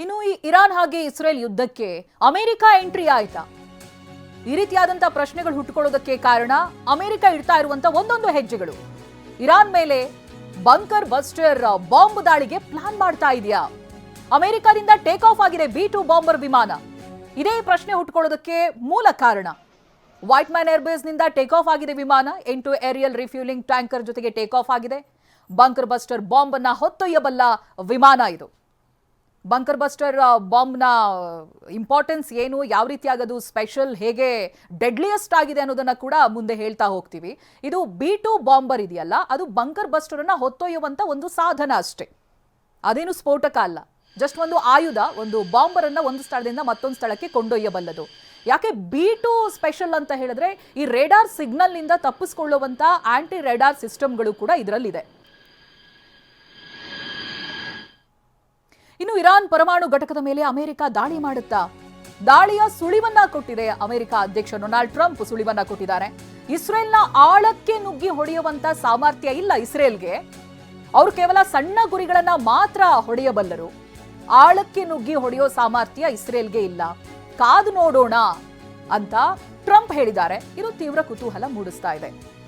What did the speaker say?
ಇನ್ನು ಈ ಇರಾನ್ ಹಾಗೆ ಇಸ್ರೇಲ್ ಯುದ್ಧಕ್ಕೆ ಅಮೆರಿಕ ಎಂಟ್ರಿ ಆಯ್ತಾ? ಈ ರೀತಿಯಾದಂತಹ ಪ್ರಶ್ನೆಗಳು ಹುಟ್ಟುಕೊಳ್ಳೋದಕ್ಕೆ ಕಾರಣ ಅಮೆರಿಕ ಇಡ್ತಾ ಇರುವಂತ ಒಂದೊಂದು ಹೆಜ್ಜೆಗಳು. ಇರಾನ್ ಮೇಲೆ ಬಂಕರ್ ಬಸ್ಟರ್ ಬಾಂಬ್ ದಾಳಿಗೆ ಪ್ಲಾನ್ ಮಾಡ್ತಾ ಇದೆಯಾ? ಅಮೆರಿಕದಿಂದ ಟೇಕ್ ಆಫ್ ಆಗಿದೆ ಬಿ ಟು ಬಾಂಬರ್ ವಿಮಾನ. ಇದೇ ಪ್ರಶ್ನೆ ಹುಟ್ಟುಕೊಳ್ಳೋದಕ್ಕೆ ಮೂಲ ಕಾರಣ. ವೈಟ್ ಮ್ಯಾನ್ ಏರ್ಬೇಸ್ನಿಂದ ಟೇಕ್ ಆಫ್ ಆಗಿದೆ ವಿಮಾನ. ಎಂಟು ಏರಿಯಲ್ ರಿಫ್ಯೂಲಿಂಗ್ ಟ್ಯಾಂಕರ್ ಜೊತೆಗೆ ಟೇಕ್ ಆಫ್ ಆಗಿದೆ. ಬಂಕರ್ ಬಸ್ಟರ್ ಬಾಂಬ್ ಅನ್ನ ಹೊತ್ತೊಯ್ಯಬಲ್ಲ ವಿಮಾನ ಇದು. ಬಂಕರ್ ಬಸ್ಟರ್ ಬಾಂಬ್ನ ಇಂಪಾರ್ಟೆನ್ಸ್ ಏನು, ಯಾವ ರೀತಿಯಾಗಿ ಅದು ಸ್ಪೆಷಲ್ ಹೇಗೆ ಡೆಡ್ಲಿಯೆಸ್ಟ್ ಆಗಿದೆ ಅನ್ನೋದನ್ನ ಕೂಡ ಮುಂದೆ ಹೇಳ್ತಾ ಹೋಗ್ತೀವಿ. ಇದು ಬಿ ಟು ಬಾಂಬರ್ ಇದೆಯಲ್ಲ, ಅದು ಬಂಕರ್ ಬಸ್ಟರ್ ಹೊತ್ತೊಯ್ಯುವಂಥ ಒಂದು ಸಾಧನ ಅಷ್ಟೇ. ಅದೇನು ಸ್ಫೋಟಕ ಅಲ್ಲ. ಜಸ್ಟ್ ಒಂದು ಆಯುಧ, ಒಂದು ಬಾಂಬರ್ ಅನ್ನ ಒಂದು ಸ್ಥಳದಿಂದ ಮತ್ತೊಂದು ಸ್ಥಳಕ್ಕೆ ಕೊಂಡೊಯ್ಯಬಲ್ಲದು. ಯಾಕೆ ಬಿ ಟು ಸ್ಪೆಷಲ್ ಅಂತ ಹೇಳಿದ್ರೆ, ಈ ರೇಡಾರ್ ಸಿಗ್ನಲ್ನಿಂದ ತಪ್ಪಿಸ್ಕೊಳ್ಳುವಂತ ಆಂಟಿ ರೇಡಾರ್ ಸಿಸ್ಟಮ್ಗಳು ಕೂಡ ಇದರಲ್ಲಿದೆ. ಇನ್ನು ಇರಾನ್ ಪರಮಾಣು ಘಟಕದ ಮೇಲೆ ಅಮೆರಿಕ ದಾಳಿ ಮಾಡುತ್ತಾ? ದಾಳಿಯ ಸುಳಿವನ್ನ ಕೊಟ್ಟಿದೆ ಅಮೆರಿಕ ಅಧ್ಯಕ್ಷ ಡೊನಾಲ್ಡ್ ಟ್ರಂಪ್ ಸುಳಿವನ್ನ ಕೊಟ್ಟಿದ್ದಾರೆ. ಇಸ್ರೇಲ್ನ ಆಳಕ್ಕೆ ನುಗ್ಗಿ ಹೊಡೆಯುವಂತ ಸಾಮರ್ಥ್ಯ ಇಲ್ಲ ಇಸ್ರೇಲ್ಗೆ. ಅವರು ಕೇವಲ ಸಣ್ಣ ಗುರಿಗಳನ್ನ ಮಾತ್ರ ಹೊಡೆಯಬಲ್ಲರು. ಆಳಕ್ಕೆ ನುಗ್ಗಿ ಹೊಡೆಯೋ ಸಾಮರ್ಥ್ಯ ಇಸ್ರೇಲ್ಗೆ ಇಲ್ಲ. ಕಾದು ನೋಡೋಣ ಅಂತ ಟ್ರಂಪ್ ಹೇಳಿದ್ದಾರೆ. ಇದು ತೀವ್ರ ಕುತೂಹಲ ಮೂಡಿಸ್ತಾ ಇದೆ.